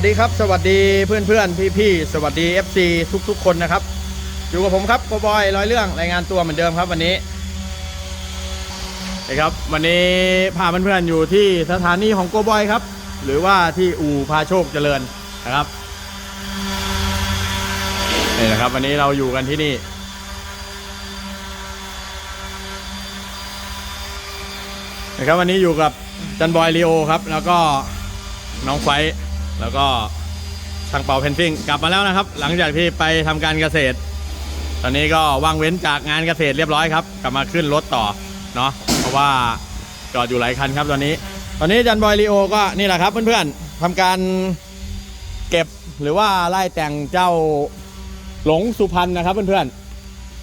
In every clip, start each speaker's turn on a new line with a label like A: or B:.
A: วัสดีครับสวัสดีเพื่อนเพื่อนพี่พี่ๆสวัสดี FC ทุกทุกๆคนนะครับ อยู่กับผมครับโกบอยร้อยเรื่องรายงานตัวเหมือนเดิมครับวันนี้นะครับวันนี้พาเพื่อนๆอยู่ที่สถานีของโกบอยครับ หรือว่าที่อู่พาโชคเจริญนะครับนี่นะครับ วันนี้เราอยู่กันที่นี่นะครับวันนี้อยู่กับจันบอยลีโอครับ แล้วก็น้องไฟ แล้วก็ช่างเป่าเพนซิ่งกลับมาแล้วนะครับ หลังจากที่ไปทำการเกษตร ตอนนี้ก็ว่างเว้นจากงานเกษตรเรียบร้อยครับ กลับมาขึ้นรถต่อเนาะเพราะว่าจอดอยู่หลายคันครับตอนนี้ ตอนนี้จันบอยลีโอก็นี่แหละครับ เพื่อนๆทำการเก็บหรือว่าไล่แต่งเจ้าหลงสุพรรณนะครับเพื่อน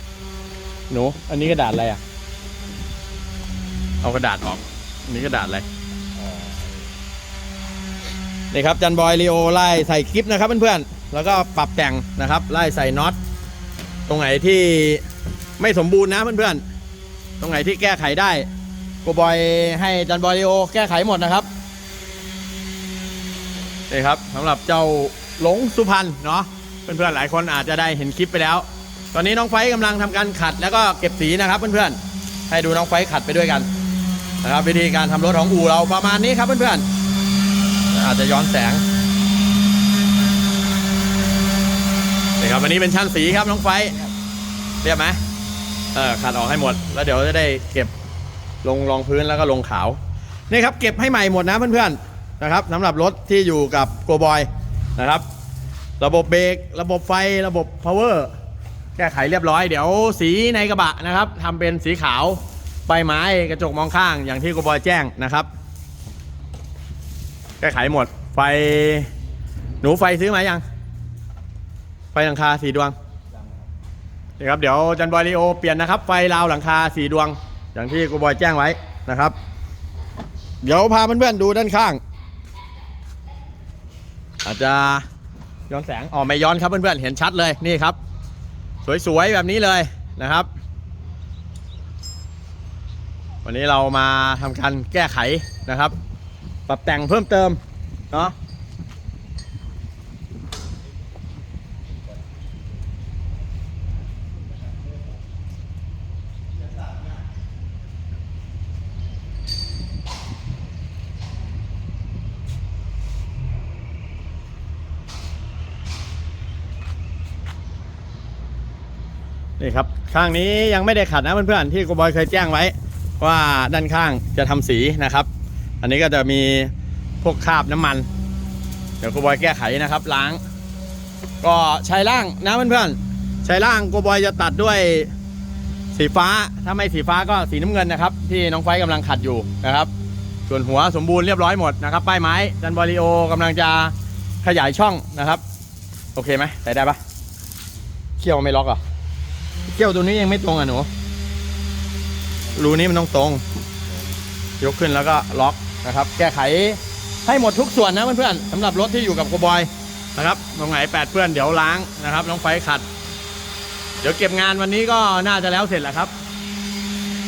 A: ๆหนูอันนี้กระดาษอะไรอะเอากระดาษออกอันนี้กระดาษอะไร นี่ครับจันบอยลีโอไล่ใส่คลิปนะครับเพื่อนๆแล้วก็ปรับแต่งนะครับไล่ใส่น็อตตรงไหนที่ไม่สมบูรณ์นะเพื่อนๆตรงไหนที่แก้ไขได้โกบอยให้จันบอยลีโอแก้ไขหมดนะครับนี่ครับสำหรับเจ้าหลงสุพรรณเนาะเพื่อนๆหลายคนอาจจะได้เห็นคลิปไปแล้ว ตอนนี้น้องไฟท์กำลังทำการขัดแล้วก็เก็บสีนะครับเพื่อนๆให้ดูน้องไฟขัดไปด้วยกันนะครับวิธีการทำรถของอู่เราประมาณนี้ครับเพื่อนๆ อาจจะย้อนแสงนี่ครับวันนี้เป็นช่างสีครับน้องไฟเรียบไหมเออขัดออกให้หมด แล้วเดี๋ยวจะได้เก็บลงรองพื้นแล้วก็ลงขาวนี่ครับเก็บให้ใหม่หมดนะเพื่อนๆนะครับสำหรับรถที่อยู่กับโกบอยนะครับ ระบบเบรกระบบไฟระบบ power แก้ไขเรียบร้อยเดี๋ยวสีในกระบะนะครับทำเป็นสีขาวไฟไม้กระจกมองข้างอย่างที่โกบอยแจ้งนะครับ แก้ไขหมด ไฟ หนูไฟซื้อมายัง ไฟหลังคาสีดวงนี่ครับ เดี๋ยวจันบอยลีโอเปลี่ยนนะครับ ไฟราวหลังคาสีดวง อย่างที่กูบอยแจ้งไว้นะครับ เดี๋ยวพาเพื่อนๆดูด้านข้าง อาจจะย้อนแสงอ๋อไม่ย้อนครับเพื่อนๆเห็นชัดเลยนี่ครับ สวยๆแบบนี้เลยนะครับ วันนี้เรามาทำการแก้ไขนะครับ ปรับแต่งเพิ่มเติมเนาะนี่ครับข้างนี้ยังไม่ได้ขัดนะเพื่อนๆที่กูบอยเคยแจ้งไว้ ว่าด้านข้างจะทำสีนะครับ อันนี้ก็จะมีพวกคราบน้ำมัน เดี๋ยวกูบอยแก้ไขนะครับ ล้าง ก็ใช้ล่างนะเพื่อนๆใช้ล่างกูบอยจะตัดด้วยสีฟ้าถ้าไม่สีฟ้าก็สีน้ำเงินนะครับ ที่น้องไฟกำลังขัดอยู่นะครับ ส่วนหัวสมบูรณ์เรียบร้อยหมดนะครับ ป้ายไม้จันบอริโอกำลังจะขยายช่องนะครับ โอเคไหมใส่ได้ปะเขี้ยวไม่ล็อกเหรอะเขี้ยวตัวนี้ยังไม่ตรงอะหนูรูนี้มันต้องตรง ยกขึ้นแล้วก็ล็อก นะครับ แก้ไขให้หมดทุกส่วนนะเพื่อนๆสำหรับรถที่อยู่กับโกบอยนะครับตรงไหนแปดเพื่อนเดี๋ยวล้างนะครับ น้องไฟขัด เดี๋ยวเก็บงานวันนี้ก็น่าจะแล้วเสร็จแหละครับ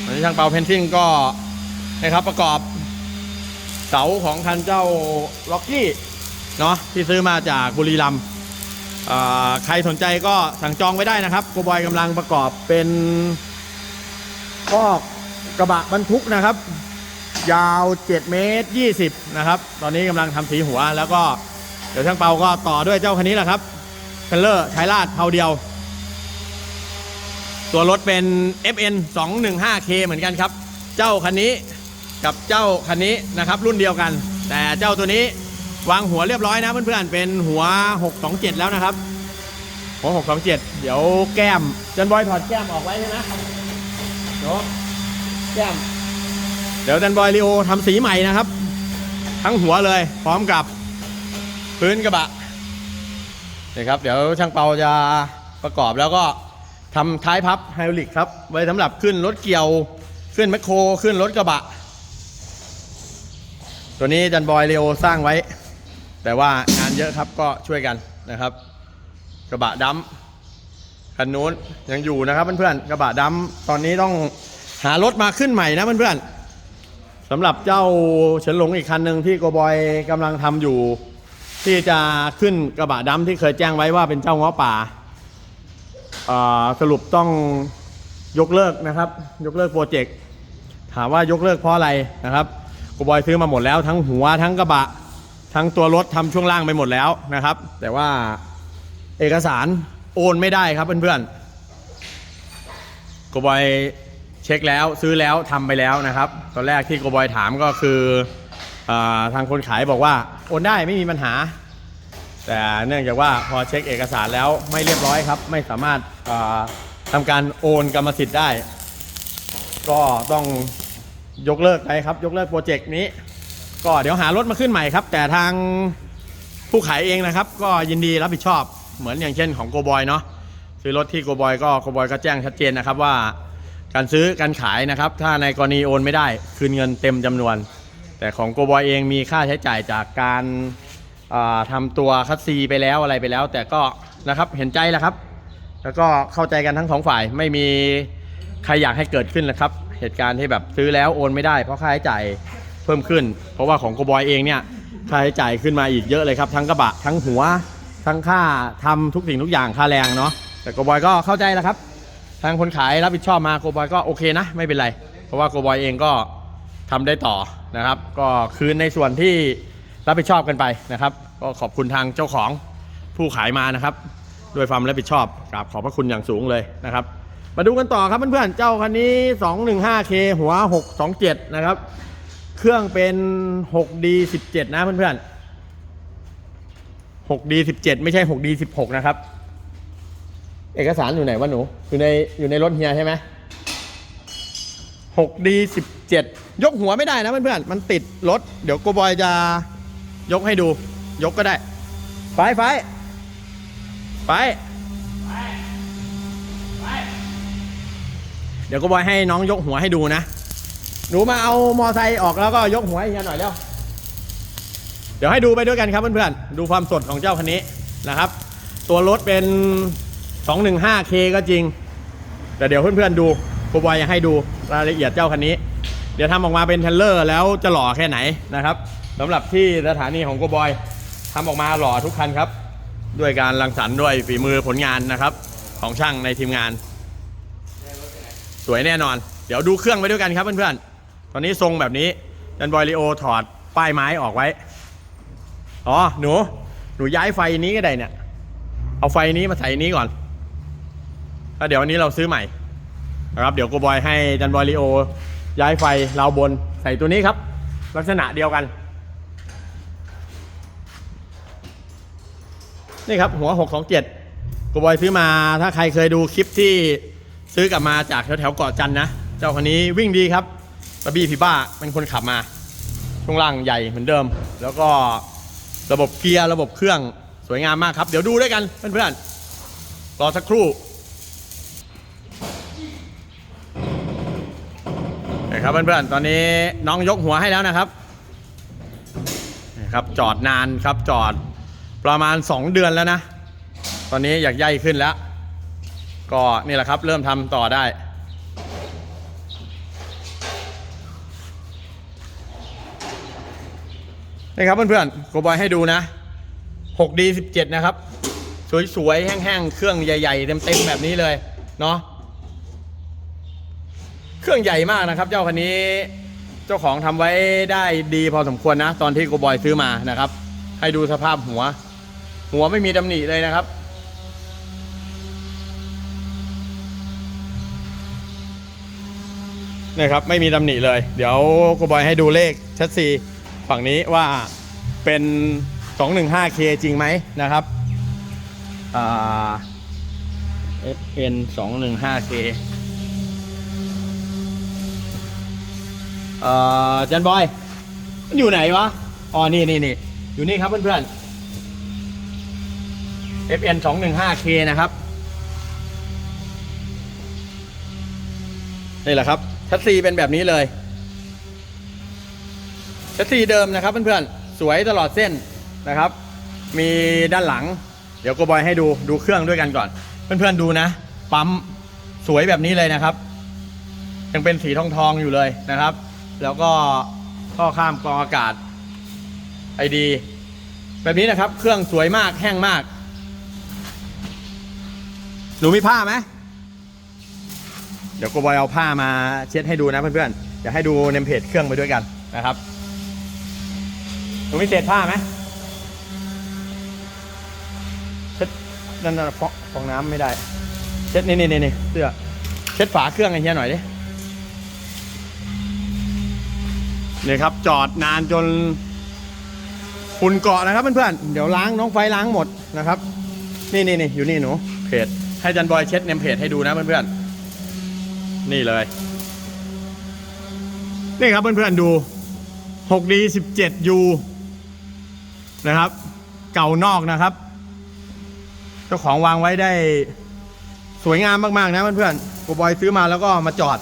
A: วันนี้ช่างเปาเพนซิ่งก็นะครับประกอบเสาของคันเจ้าล็อกกี้เนาะที่ซื้อมาจากบุรีรัมย์ใครสนใจก็สั่งจองไว้ได้นะครับโกบอยกำลังประกอบเป็นก็กระบะบรรทุกนะครับ ยาว7เมตร20นะครับ ตอนนี้กำลังทำสีหัวแล้วก็เดี๋ยวช่างเปาก็ต่อด้วยเจ้าคันนี้แหละครับเทเลอร์ไทยราดเผาเดียว ตัวรถเป็น FN 215K เหมือนกันครับ เจ้าคันนี้กับเจ้าคันนี้นะครับรุ่นเดียวกัน แต่เจ้าตัวนี้วางหัวเรียบร้อยนะเพื่อนๆเป็นหัว 627 แล้วนะครับหัว627 เดี๋ยวแก้มจันบอยถอดแก้มออกไว้ใช่ไหมเดี๋ยวแก้ม เดี๋ยวดันบอยลีโอทำสีใหม่นะครับ ทั้งหัวเลยพร้อมกับพื้นกระบะนี่ครับ เดี๋ยวช่างเปาจะประกอบแล้วก็ทำท้ายพับไฮดรอลิกครับ ไว้สำหรับขึ้นรถเกี่ยวขึ้นแมคโครขึ้นรถกระบะ ตัวนี้ดันบอยลีโอสร้างไว้ แต่ว่างานเยอะครับก็ช่วยกันนะครับ กระบะดำคันนู้นยังอยู่นะครับเพื่อนๆกระบะดำตอนนี้ต้องหารถมาขึ้นใหม่นะเพื่อนๆ สำหรับเจ้าเฉินหลงอีกคันหนึ่งที่โกบอยกำลังทำอยู่ ที่จะขึ้นกระบะดำที่เคยแจ้งไว้ว่าเป็นเจ้าง้อป่า สรุปต้องยกเลิกนะครับ ยกเลิกโปรเจกต์ถามว่ายกเลิกเพราะอะไรนะครับโกบอยซื้อมาหมดแล้วทั้งหัวทั้งกระบะ ทั้งตัวรถทำช่วงล่างไปหมดแล้วนะครับ แต่ว่าเอกสารโอนไม่ได้ครับเพื่อนๆโกบอย เช็คแล้วซื้อแล้วทำไปแล้วนะครับ ตอนแรกที่โกบอยถามก็คืออทางคนขายบอกว่าโอนได้ไม่มีปัญหา แต่เนื่องจากว่าพอเช็คเอกสารแล้วไม่เรียบร้อยครับ ไม่สามารถาทำการโอนกรรมสิทธิ์ได้ ก็ต้องยกเลิกไปครับ ยกเลิกโปรเจกต์นี้ ก็เดี๋ยวหารถมาขึ้นใหม่ครับ แต่ทางผู้ขายเองนะครับ ก็ยินดีรับผิดชอบเหมือนอย่างเช่นของโกบอยเนาะซื้อรถที่โกบอยก็โกบอยก็แจ้งชัดเจนนะครับว่า การซื้อการขายนะครับ ถ้าในกรณีโอนไม่ได้ คืนเงินเต็มจำนวน แต่ของโกบอยเองมีค่าใช้จ่ายจากการาทำาตัวคัสซีไปแล้วอะไรไปแล้ว แต่ก็นะครับเห็นใจแล้วครับ แล้วก็เข้าใจกันทั้งสองฝ่ายไม่มีใครอยากให้เกิดขึ้นนะครับ เหตุการณ์ที่แบบซื้อแล้วโอนไม่ได้ เพราะค่าใช้จ่ายเพิ่มขึ้น เพราะว่าของโกบอยเองเนี่ยค่าใช้จ่ายขึ้นมาอีกเยอะเลยครับ ทั้งกระบะทั้งหัว ทั้งค่าทำทุกสิ่งทุกอย่างค่าแรงเนาะแต่โกบอยก็เข้าใจแล้วครับ ทางคนขายรับผิดชอบมาโกบอยก็โอเคนะ ไม่เป็นไร เพราะว่าโกบอยเองก็ทำได้ต่อนะครับ ก็คืนในส่วนที่รับผิดชอบกันไปนะครับ ก็ขอบคุณทางเจ้าของผู้ขายมานะครับด้วยความรับผิดชอบกราบขอบพระคุณอย่างสูงเลยนะครับ มาดูกันต่อครับเพื่อนๆเจ้าคันนี้ 215K หัว 627 นะครับ เครื่องเป็น 6D17 นะเพื่อนๆ 6D17 ไม่ใช่ 6D16 นะครับ เอกสารอยู่ไหนวะหนู อยู่ในอยู่ในรถเฮียใช่ไหม 6D17 ยกหัวไม่ได้นะเพื่อนๆมันติดรถ เดี๋ยวโกบอยจะยกให้ดู ยกก็ได้ ไปไปไปเดี๋ยวโกบอยให้น้องยกหัวให้ดูนะ หนูมาเอามอไซค์ออกแล้วก็ยกหัวให้เฮียหน่อยเร็วเดี๋ยวให้ดูไปด้วยกันครับเพื่อนๆดูความสดของเจ้าคันนี้นะครับ ตัวรถเป็น 215K ก็จริง แต่เดี๋ยวเพื่อนๆดูโกบอยจะให้ดูรายละเอียดเจ้าคันนี้ เดี๋ยวทำออกมาเป็นเทรลเลอร์แล้วจะหล่อแค่ไหนนะครับสำหรับที่สถานีของโกบอยทำออกมาหล่อทุกคันครับ ด้วยการรังสรรค์ด้วยฝีมือผลงานนะครับ ของช่างในทีมงาน สวยแน่นอน เดี๋ยวดูเครื่องไปด้วยกันครับเพื่อนๆ ตอนนี้ทรงแบบนี้ดันบอยลีโอถอดป้ายไม้ออกไว้ อ๋อ หนู หนูย้ายไฟนี้ก็ได้เนี่ย เอาไฟนี้มาใส่นี้ก่อน แล้วเดี๋ยววันนี้เราซื้อใหม่นะครับเดี๋ยวกูบอยให้ดันบอยลีโอ ย้ายไฟราวบนใส่ตัวนี้ครับ ลักษณะเดียวกัน นี่ครับหัว 6 2 7กูบอยซื้อมาถ้าใครเคยดูคลิปที่ซื้อกลับมาจากแถวๆเกาะจันนะ เจ้าคนนี้วิ่งดีครับตะบี้พี่บ้าเป็นคนขับมาช่วงล่างใหญ่เหมือนเดิม แล้วก็ระบบเกียร์ระบบเครื่องสวยงามมากครับ เดี๋ยวดูด้วยกันเพื่อนๆรอสักครู่ นะครับเพื่อนๆ ตอนนี้น้องยกหัวให้แล้วนะครับนะครับ จอดนานครับจอดประมาณ 2 เดือนแล้วนะ ตอนนี้อยากใหญ่ขึ้นแล้ว ก็นี่แหละครับ เริ่มทำต่อได้นี่ครับเพื่อนๆโกบอยให้ดูนะ 6D 17 นะครับ สวยๆ แห้งๆ เครื่องใหญ่ ๆ เต็มๆ แบบนี้เลย เนาะ เครื่องใหญ่มากนะครับ เจ้าคันนี้ เจ้าของทำไว้ได้ดีพอสมควรนะ ตอนที่โกบอยซื้อมานะครับ ให้ดูสภาพหัว หัวไม่มีตำหนิเลยนะครับ นี่ครับ ไม่มีตำหนิเลย เดี๋ยวโกบอยให้ดูเลขชัดซีฝั่งนี้ว่าเป็น 215K จริงไหมนะครับอ่า FN 215K เอ่อจันบอยมันอยู่ไหนวะ อ๋อ นี่นี่นี่อยู่นี่ครับเพื่อนๆ FN 215K นะครับ นี่แหละครับชัดซีเป็นแบบนี้เลยชัดซีเดิมนะครับเพื่อนๆ สวยตลอดเส้นนะครับ มีด้านหลัง เดี๋ยวโกบอยให้ดูดูเครื่องด้วยกันก่อน เพื่อนๆดูนะ ปั๊มสวยแบบนี้เลยนะครับ ยังเป็นสีทองทองๆอยู่เลยนะครับ แล้วก็ท่อข้ามกรองอากาศไอดี แบบนี้นะครับ เครื่องสวยมากแห้งมาก หนูมีผ้าไหมเดี๋ยวโกบอยเอาผ้ามาเช็ดให้ดูนะเพื่อนๆอยากให้ดูเนมเพจเครื่องไปด้วยกันนะครับหนูมีเศษผ้าไหมเช็ดนั่นน่ะฟองน้ำไม่ได้ เช็ดนี่นี่นี่นี่เสื้อเช็ดฝาเครื่องไอ้เฮียหน่อยดิ นี่ครับจอดนานจนฝุ่นเกาะนะครับเพื่อนๆเดี๋ยวล้างน้องไฟล้างหมดนะครับ นี่นี่นี่อยู่นี่หนูเพจให้จันบอยเช็ดเนมเพจให้ดูนะเพื่อนๆนี่เลย นี่ครับเพื่อนๆดู 6D 17U นะครับ เก่านอกนะครับเจ้าของวางไว้ได้สวยงามมากๆนะเพื่อนๆกูบอยซื้อมาแล้วก็มาจอด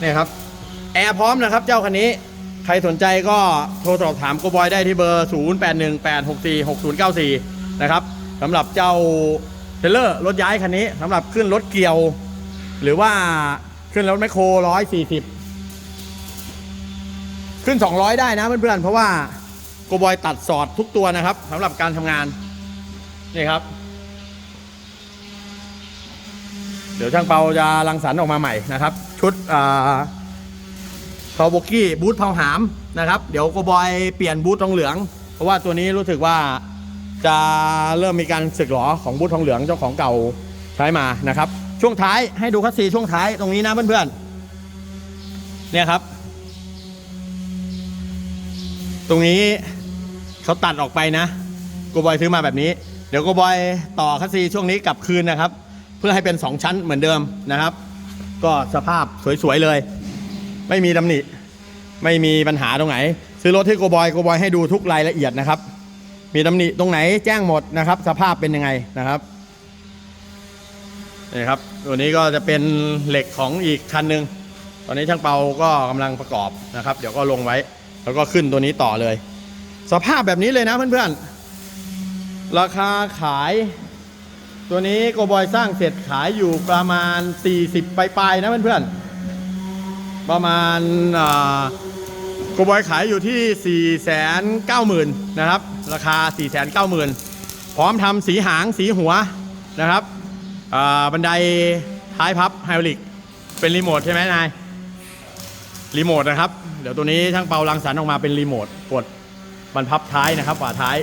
A: นี่ครับ แอร์พร้อมนะครับเจ้าคันนี้ ใครสนใจก็โทรสอบถามกูบอยได้ที่เบอร์ 0818646094 นะครับสำหรับเจ้าเทรลเลอร์รถย้ายคันนี้สำหรับขึ้นรถเกี่ยว หรือว่าขึ้นรถแมคโคร 140 ขึ้น 200 ได้นะเพื่อนๆ เพราะว่าโกบอยตัดสอดทุกตัวนะครับสำหรับการทำงาน นี่ครับ เดี๋ยวช่างเปาจะรังสรรค์ออกมาใหม่นะครับ ชุดอ่า พาวโบกี้บูทเผาหามนะครับเดี๋ยวโกบอยเปลี่ยนบูททองเหลือง เพราะว่าตัวนี้รู้สึกว่าจะเริ่มมีการสึกหรอของบูททองเหลืองเจ้าของเก่าใช้มานะครับ ช่วงท้ายให้ดูคัสซีช่วงท้ายตรงนี้นะเพื่อนๆเนี่ยครับ ตรงนี้เขาตัดออกไปนะโกบอยซื้อมาแบบนี้ เดี๋ยวโกบอยต่อคัสซีช่วงนี้กลับคืนนะครับ เพื่อให้เป็น 2 ชั้นเหมือนเดิมนะครับ ก็สภาพสวยๆเลย ไม่มีตำหนิ ไม่มีปัญหาตรงไหน ซื้อรถที่โกบอยโกบอยให้ดูทุกรายละเอียดนะครับ มีตำหนิตรงไหนแจ้งหมดนะครับ สภาพเป็นยังไงนะครับนี่ครับ ตัวนี้ก็จะเป็นเหล็กของอีกคันหนึ่งตอนนี้ช่างเปาก็กำลังประกอบนะครับ เดี๋ยวก็ลงไว้ แล้วก็ขึ้นตัวนี้ต่อเลย สภาพแบบนี้เลยนะเพื่อนๆ ราคาขาย ตัวนี้โกบอยสร้างเสร็จขายอยู่ประมาณ 40ปลายๆนะเพื่อนๆ ประมาณอ่าโกบอยขายอยู่ที่ 4 9 0 0 0 0นะครับ ราคา 4 9 0 0 0 0 พร้อมทำสีหางสีหัวนะครับบันไดท้ายพับไฮดรอลิก เป็นรีโมทใช่ไหมนาย รีโมทนะครับ เดี๋ยวตัวนี้ช่างเปาลังสรรออกมาเป็นรีโมทกดมันพับท้ายนะครับฝาท้าย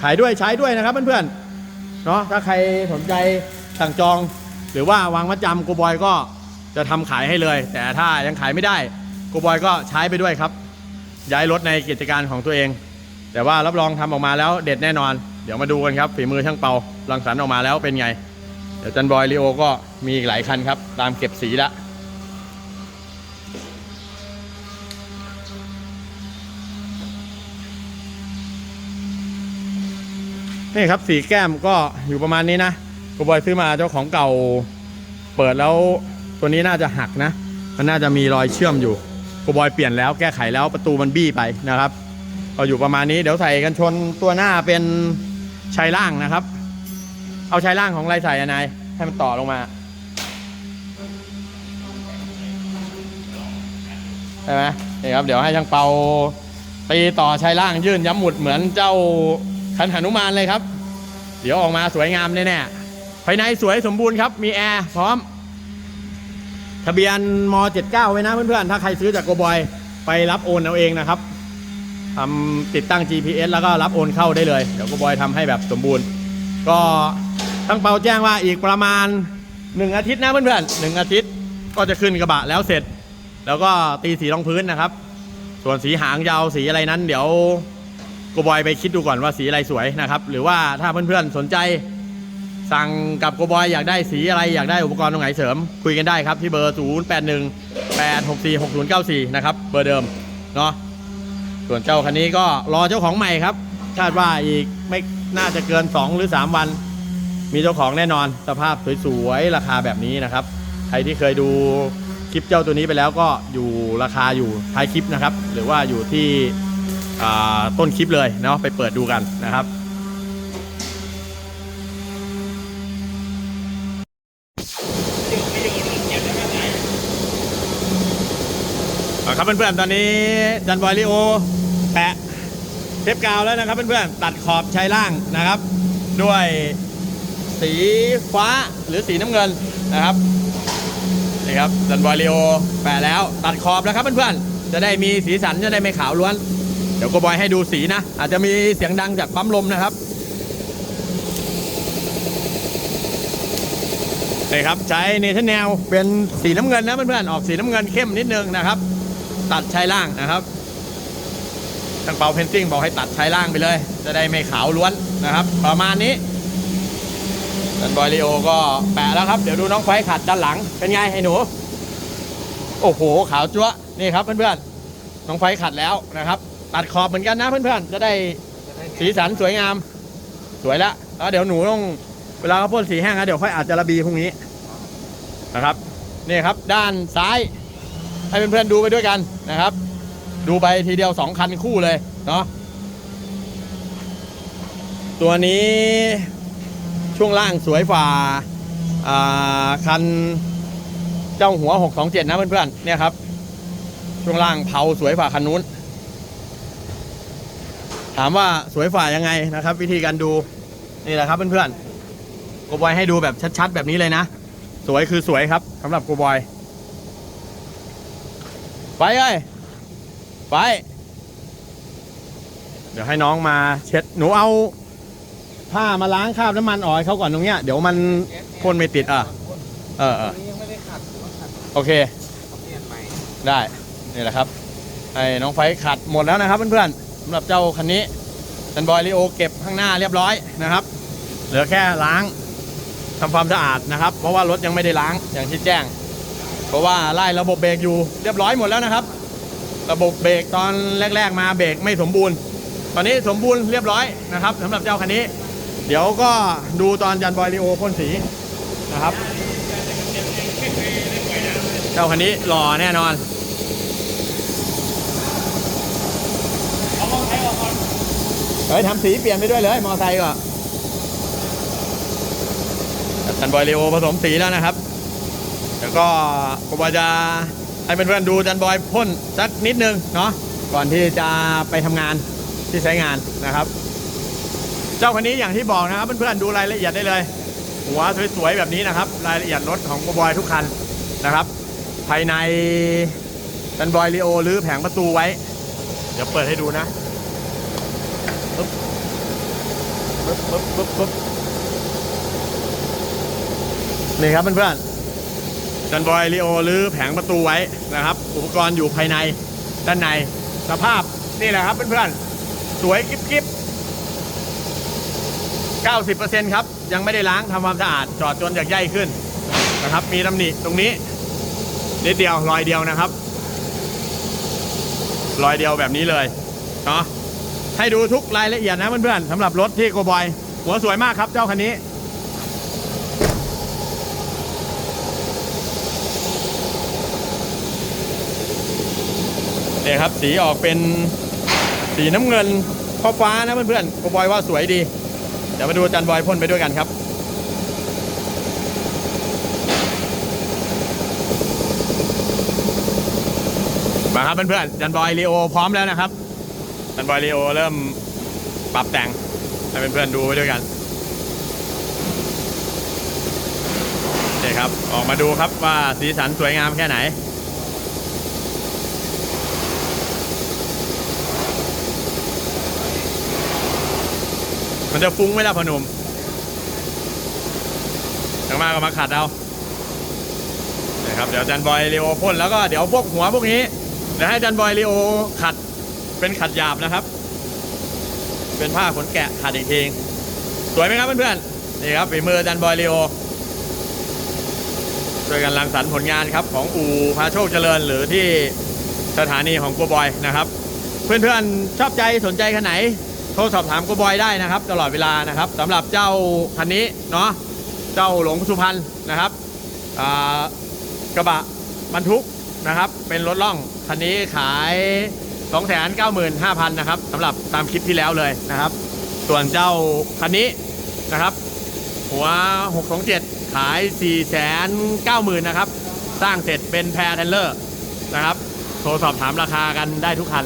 A: ขายด้วยใช้ด้วยนะครับเพื่อนๆเนาะถ้าใครสนใจสั่งจอง หรือว่าวางมัดจำโกบอยก็ จะทำขายให้เลย แต่ถ้ายังขายไม่ได้โกบอยก็ใช้ไปด้วยครับ ย้ายรถในกิจการของตัวเอง แต่ว่ารับรองทำออกมาแล้วเด็ดแน่นอน เดี๋ยวมาดูกันครับ ฝีมือช่างเปาลังสรรค์ออกมาแล้วเป็นไง เดี๋ยวจันบอยลีโอก็มีอีกหลายคันครับ ตามเก็บสีละนี่ครับสีแก้มก็อยู่ประมาณนี้นะกบอยซื้อมาเจ้าของเก่า เปิดแล้ว ตัวนี้น่าจะหักนะ มันน่าจะมีรอยเชื่อมอยู่กบอยเปลี่ยนแล้วแก้ไขแล้วประตูมันบี้ไปนะครับก็อยู่ประมาณนี้เดี๋ยวใส่กันชนตัวหน้าเป็นชายล่างนะครับ เอาชายล่างของไรใส่อนายให้มันต่อลงมาใช่ไหมนี่ครับเดี๋ยวให้ช่างเปาตีต่อชายล่างยื่นย้ำหมุดเหมือนเจ้าคันหนุมานเลยครับ เดี๋ยวออกมาสวยงามแน่ๆภายในสวยสมบูรณ์ครับ มีแอร์พร้อม ทะเบียนม79ไว้นะเพื่อนๆ ถ้าใครซื้อจากโกบอยไปรับโอนเอาเองนะครับทำติดตั้ง GPS แล้วก็รับโอนเข้าได้เลย เดี๋ยวโกบอยทำให้แบบสมบูรณ์ ก็ทั้งเปาแจ้งว่าอีกประมาณ 1 อาทิตย์นะเพื่อนๆหนึ่งอาทิตย์ก็จะขึ้นกระบะแล้วเสร็จ แล้วก็ตีสีรองพื้นนะครับ ส่วนสีหางยาวสีอะไรนั้น เดี๋ยวโกบอยไปคิดดูก่อนว่าสีอะไรสวยนะครับ หรือว่าถ้าเพื่อนๆสนใจ สั่งกับโกบอยอยากได้สีอะไรอยากได้อุปกรณ์ตรงไหนเสริม คุยกันได้ครับที่เบอร์ 0 8 1 8 6 4 6 0 9 4 นะครับ เบอร์เดิมเนาะส่วนเจ้าคันนี้ก็รอเจ้าของใหม่ครับ คาดว่าอีกไม่น่าจะเกิน 2 หรือ 3 วัน มีเจ้าของแน่นอนสภาพสวยๆ ราคาแบบนี้นะครับใครที่เคยดูคลิปเจ้าตัวนี้ไปแล้วก็อยู่ราคาอยู่ท้ายคลิปนะครับ หรือว่าอยู่ที่ต้นคลิปเลยเนาะไปเปิดดูกันนะครับ ครับเพื่อนๆตอนนี้จันบอยลิโอ แปะเทปกาวแล้วนะครับเพื่อนๆตัดขอบชายล่างนะครับ ด้วยสีฟ้าหรือสีน้ำเงินนะครับนี่ครับจันบอยลิโอ แปะแล้ว ตัดขอบแล้วครับเพื่อนๆจะได้มีสีสันจะได้ไม่ขาวล้วน เดี๋ยวก็บอยให้ดูสีนะ อาจจะมีเสียงดังจากปั๊มลมนะครับนี่ครับใช้เนเธอร์แนวเป็นสีน้ำเงินนะเพื่อนๆออกสีน้ำเงินเข้มนิดนึงนะครับ ตัดชายล่างนะครับทางเปาเพนติ้งบอกให้ตัดชายล่างไปเลย จะได้ไม่ขาวล้วนนะครับ ประมาณนี้ดันบอยลีโอก็แปะแล้วครับ เดี๋ยวดูน้องไฟขัดด้านหลัง เป็นไงให้หนู โอ้โห ขาวจั๊วะนี่ครับเพื่อนๆ น้องไฟขัดแล้วนะครับ ตัดขอบเหมือนกันนะเพื่อนๆ จะได้สีสันสวยงาม สวยแล้วแล้วเดี๋ยวหนูต้อง เวลาเขาพ่นสีแห้งนะเดี๋ยวค่อยอาจจะระบีพรุ่งนี้นะครับ นี่ครับ ด้านซ้าย ให้เพื่อนๆดูไปด้วยกันนะครับ ดูไปทีเดียวสองคันคู่เลยเนาะตัวนี้ช่วงล่างสวยฝ่าอ่าคันเจ้าหัว 627 นะเพื่อนๆเนี่ยครับช่วงล่างเผาสวยฝ่าคันนู้น ถามว่าสวยฝ่ายังไงนะครับ วิธีการดูนี่แหละครับเพื่อนๆโกบอยให้ดูแบบชัดๆ แบบนี้เลยนะ สวยคือสวยครับสำหรับโกบอย ไปเอ้ยไป เดี๋ยวให้น้องมาเช็ดหนูเอา ผ้ามาล้างคราบน้ำมันออกให้เขาก่อนตรงเนี้ยเดี๋ยวมันพ่นไม่ติดอะ เออเออ
B: ยังไม่ได้ขัดหรือว่าขัด
A: โอเค
B: เปลี่ยนใหม่
A: ได้นี่แหละครับไอ้น้องไฟขัดหมดแล้วนะครับเพื่อนๆสำหรับเจ้าคันนี้ดันบอยลีโอเก็บข้างหน้าเรียบร้อยนะครับ เหลือแค่ล้างทำความสะอาดนะครับ เพราะว่ารถยังไม่ได้ล้างอย่างที่แจ้ง เพราะว่าไล่ระบบเบรกอยู่เรียบร้อยหมดแล้วนะครับ ระบบเบรกตอนแรก ๆ มาเบรกไม่สมบูรณ์ ตอนนี้สมบูรณ์เรียบร้อยนะครับสำหรับเจ้าคันนี้ เดี๋ยวก็ดูตอนจันบอยลีโอพ่นสีนะครับเจ้าคันนี้หล่อแน่นอนเฮ้ยทำสีเปลี่ยนไปด้วยเลยมอไซค์ก็จันบอยลีโอผสมสีแล้วนะครับ ก็ผมว่าจะให้เพื่อนๆดูจันบอยพ่นสักนิดนึงเนาะก่อนที่จะไปทำงานที่ใช้งานนะครับ เจ้าคันนี้อย่างที่บอกนะครับ เพื่อนๆดูรายละเอียดได้เลย หัวสวยๆแบบนี้นะครับ รายละเอียดรถของบอยทุกคันนะครับ ภายในจันบอยลีโอหรือแผงประตูไว้ เดี๋ยวเปิดให้ดูนะปึ๊บปึ๊บปึ๊บปึ๊บปึ๊บนี่ครับเพื่อนๆ จันบอยลีโอหรือแผงประตูไว้นะครับ อุปกรณ์อยู่ภายในด้านในสภาพนี่แหละครับเพื่อนๆสวยกิ๊บกิ๊บ90%ครับ ยังไม่ได้ล้างทำความสะอาด จอดจนอยากใยขึ้นนะครับ มีตำหนิตรงนี้นิดเดียวรอยเดียวนะครับ รอยเดียวแบบนี้เลยเนาะให้ดูทุกรายละเอียดนะเพื่อนๆสำหรับรถที่โกบอย หัวสวยมากครับเจ้าคันนี้ เนี่ยครับสีออกเป็นสีน้ำเงินฟ้าฟ้าๆนะเพื่อนๆโกบอยว่าสวยดี เดี๋ยวมาดูอาจันบอยพ่นไปด้วยกันครับมาครับเพื่อนๆจันบอยลีโอพร้อมแล้วนะครับจันบอยลีโอเริ่มปรับแต่งให้เพื่อนๆดูไปด้วยกันนี่ครับ ออกมาดูครับว่าสีสันสวยงามแค่ไหน มันจะฟุ้งไหมล่ะพอหนุ่มทางมาก็มาขัดเอานะครับเดี๋ยวจันบอยลีโอพ่นแล้วก็เดี๋ยวพวกหัวพวกนี้เดี๋ยวให้จันบอยลีโอขัดเป็นขัดหยาบนะครับ เป็นผ้าขนแกะขัดอีกทีสวยไหมครับเพื่อนๆนี่ครับฝีมือจันบอยลีโอช่วยกันรังสรรค์ผลงานครับของอู่พาโชคเจริญหรือที่สถานีของกัวบอยนะครับ เพื่อนๆชอบใจสนใจคันไหน โทรสอบถามกัวบอยได้นะครับ ตลอดเวลานะครับสำหรับเจ้าคันนี้เนาะเจ้าหลงสุพรรณนะครับกระบะบรรทุกนะครับ เป็นรถล่องคันนี้ขาย 295,000นะครับสำหรับตามคลิปที่แล้วเลยนะครับ ส่วนเจ้าคันนี้นะครับ หัว 627 ขาย 490,000นะครับ สร้างเสร็จเป็นแพรเทนเลอร์นะครับ โทรสอบถามราคากันได้ทุกคัน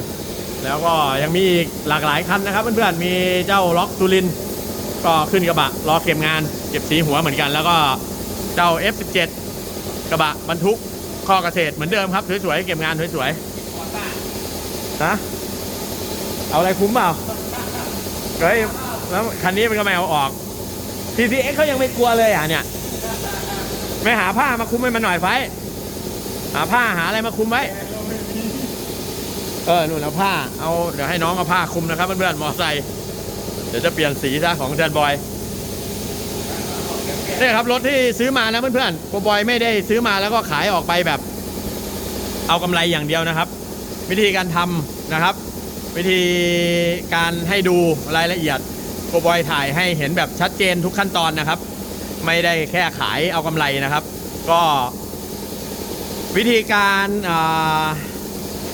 A: แล้วก็ยังมีอีกหลากหลายคันนะครับ เพื่อนๆมีเจ้าล็อกตูลิน ก็ขึ้นกระบะรอเก็บงานเก็บสีหัวเหมือนกัน แล้วก็เจ้า F17 กระบะบรรทุกข้อเกษตรเหมือนเดิมครับสวยๆเก็บงานสวยๆนะเอาอะไรคุ้มเปล่าเฮ้ยแล้วคันนี้มันก็ไม่เอาออก TCX เขายังไม่กลัวเลยอะเนี่ยไม่หาผ้ามาคุ้มให้มันหน่อยไฟ หาผ้าหาอะไรมาคุ้มไว้ เออนู่นเอาผ้า เอาเดี๋ยวให้น้องเอาผ้าคุมนะครับเพื่อนๆมอไซค์เดี๋ยวจะเปลี่ยนสีซะของแดนบอยนี่ครับรถที่ซื้อมานะเพื่อนๆโกบอยไม่ได้ซื้อมาแล้วก็ขายออกไปแบบ เอากำไรอย่างเดียวนะครับ วิธีการทำนะครับ วิธีการให้ดูรายละเอียดโกบอยถ่ายให้เห็นแบบชัดเจนทุกขั้นตอนนะครับ ไม่ได้แค่ขายเอากำไรนะครับ ก็ วิธีการ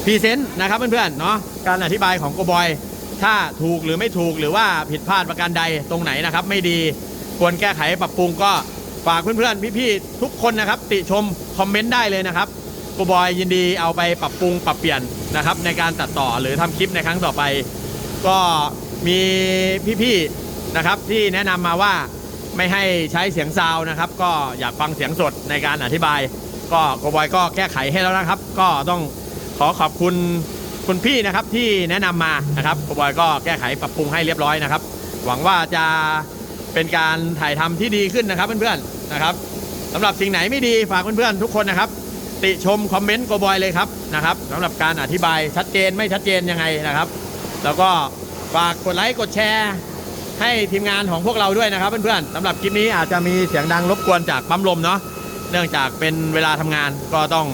A: พรีเซนต์นะครับเพื่อนๆเนาะการอธิบายของโกบอย ถ้าถูกหรือไม่ถูกหรือว่าผิดพลาดประการใดตรงไหนนะครับ ไม่ดีควรแก้ไขปรับปรุงก็ฝากเพื่อนๆพี่ๆทุกคนนะครับ ติชมคอมเมนต์ได้เลยนะครับโกบอยยินดีเอาไปปรับปรุงปรับเปลี่ยนนะครับ ในการตัดต่อหรือทำคลิปในครั้งต่อไป ก็มีพี่ๆนะครับที่แนะนำมาว่าไม่ให้ใช้เสียงซาวนะครับ ก็อยากฟังเสียงสดในการอธิบาย ก็โกบอยก็แก้ไขให้แล้วนะครับ ก็ต้อง ขอขอบคุณคุณพี่นะครับที่แนะนำมานะครับกบอยก็แก้ไขปรับปรุงให้เรียบร้อยนะครับ หวังว่าจะเป็นการถ่ายทำที่ดีขึ้นนะครับเพื่อนๆนะครับสำหรับสิ่งไหนไม่ดีฝากเพื่อนๆทุกคนนะครับ ติชมคอมเมนต์โกบอยเลยครับนะครับสำหรับการอธิบายชัดเจนไม่ชัดเจนยังไงนะครับ แล้วก็ฝากกดไลค์กดแชร์ให้ทีมงานของพวกเราด้วยนะครับเพื่อนๆสำหรับคลิปนี้อาจจะมีเสียงดังรบกวนจากปั๊มลมเนาะเนื่องจากเป็นเวลาทำงานก็ต้อง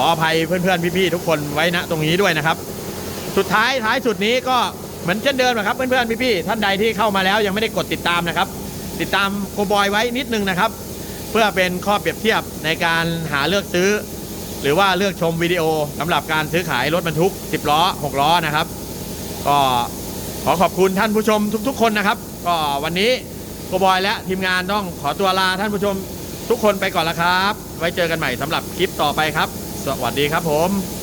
A: ออภัยเพื่อนๆพี่ๆทุกคนไว้ณตรงนี้ด้วยนะครับ สุดท้ายท้ายสุดนี้ก็เหมือนเช่นเดิมนะครับเพื่อนๆพี่ๆท่านใดที่เข้ามาแล้วยังไม่ได้กดติดตามนะครับ ติดตามโกบอยไว้นิดนึงนะครับ เพื่อเป็นข้อเปรียบเทียบในการหาเลือกซื้อ หรือว่าเลือกชมวิดีโอสำหรับการซื้อขายรถบรรทุก 10 ล้อ 6 ล้อนะครับ ก็ขอขอบคุณท่านผู้ชมทุก ๆ คนนะครับ ก็วันนี้โกบอยและทีมงานต้องขอตัวลาท่านผู้ชมทุกคนไปก่อนละครับ ไว้เจอกันใหม่สำหรับคลิปต่อไปครับ สวัสดีครับผม